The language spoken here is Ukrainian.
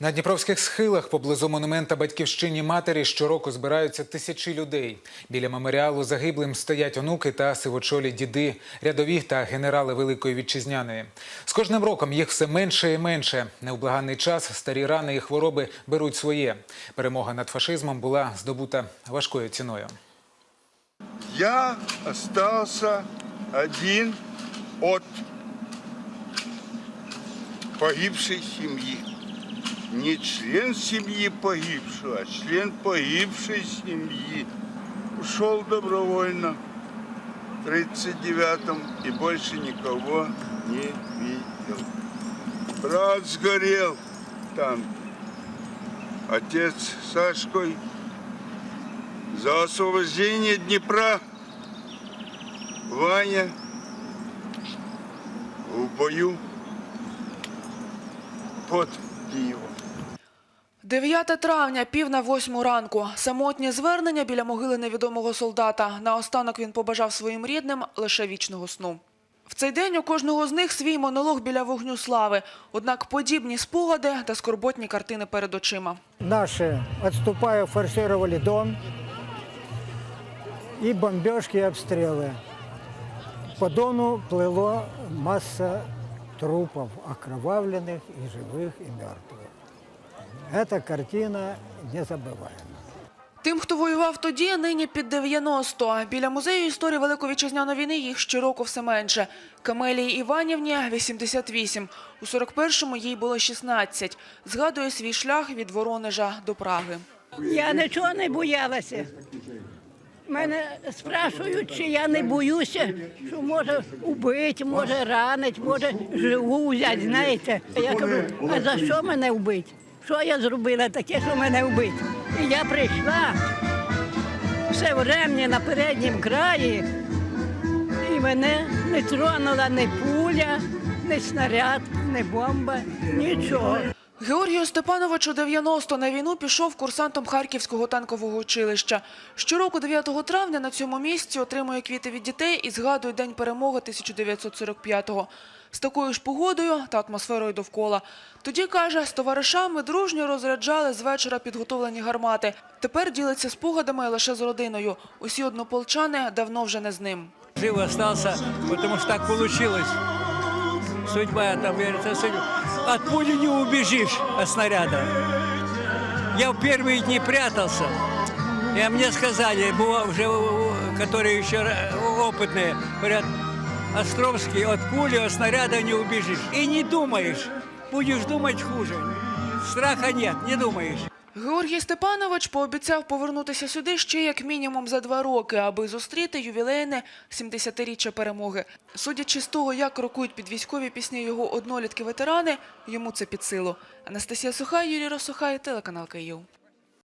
На Дніпровських схилах поблизу монумента батьківщині матері щороку збираються тисячі людей. Біля меморіалу загиблим стоять онуки та сивочолі діди, рядові та генерали Великої Вітчизняної. З кожним роком їх все менше і менше. Невблаганний час старі рани і хвороби беруть своє. Перемога над фашизмом була здобута важкою ціною. Я остался один от погибшей семьи. Не член семьи погибшего, а член погибшей семьи. Ушел добровольно в 39-м и больше никого не видел. Брат сгорел там. Отец Сашкой за освобождение Днепра Ваня в бою под Киевом. 9 травня, пів на восьму ранку. Самотнє звернення біля могили невідомого солдата. Наостанок він побажав своїм рідним лише вічного сну. В цей день у кожного з них свій монолог біля вогню слави. Однак подібні спогади та скорботні картини перед очима. Наши, отступая, форсировали Дон. И бомбежки, и обстрелы. По Дону плыло масса трупов, окровавленных и живых, и мертвых. Эта картина незабываема. Тим, хто воював тоді, нині під 90. Біля музею історії Великої вітчизняної війни їх щороку все менше. Камелії Іванівні – 88. У 41-му їй було 16. Згадує свій шлях від Воронежа до Праги. Я нічого не боялася. Мене спрашують, чи я не боюся, що може убити, може ранить, може живу взяти, знаєте. Я кажу, а за що мене вбити? Що я зробила таке, що мене вбити? І я прийшла все в ремні на передньому краї, і мене не тронула ні пуля, ні снаряд, ні бомба, нічого. Георгію Степановичу 90 на війну пішов курсантом Харківського танкового училища. Щороку 9 травня на цьому місці отримує квіти від дітей і згадує День перемоги 1945-го. З такою ж погодою та атмосферою довкола. Тоді, каже, з товаришами дружньо розряджали з вечора підготовлені гармати. Тепер ділиться спогадами лише з родиною. Усі однополчани давно вже не з ним. Жив остался, потому что так получилось. Судьба, там, говорится, судьба. От пули не убежишь, от снаряда. Я в первые дни прятался. И мне сказали, было уже, которые еще опытные, говорят, Островский, от пули, от снаряда не убежишь. И не думаешь, будешь думать хуже. Страха нет, не думаешь. Георгій Степанович пообіцяв повернутися сюди ще як мінімум за два роки, аби зустріти ювілейне 70-річчя перемоги. Судячи з того, як рокують під військові пісні його однолітки-ветерани, йому це під силу. Анастасія Сухай, Юрій Росухай, телеканал Київ.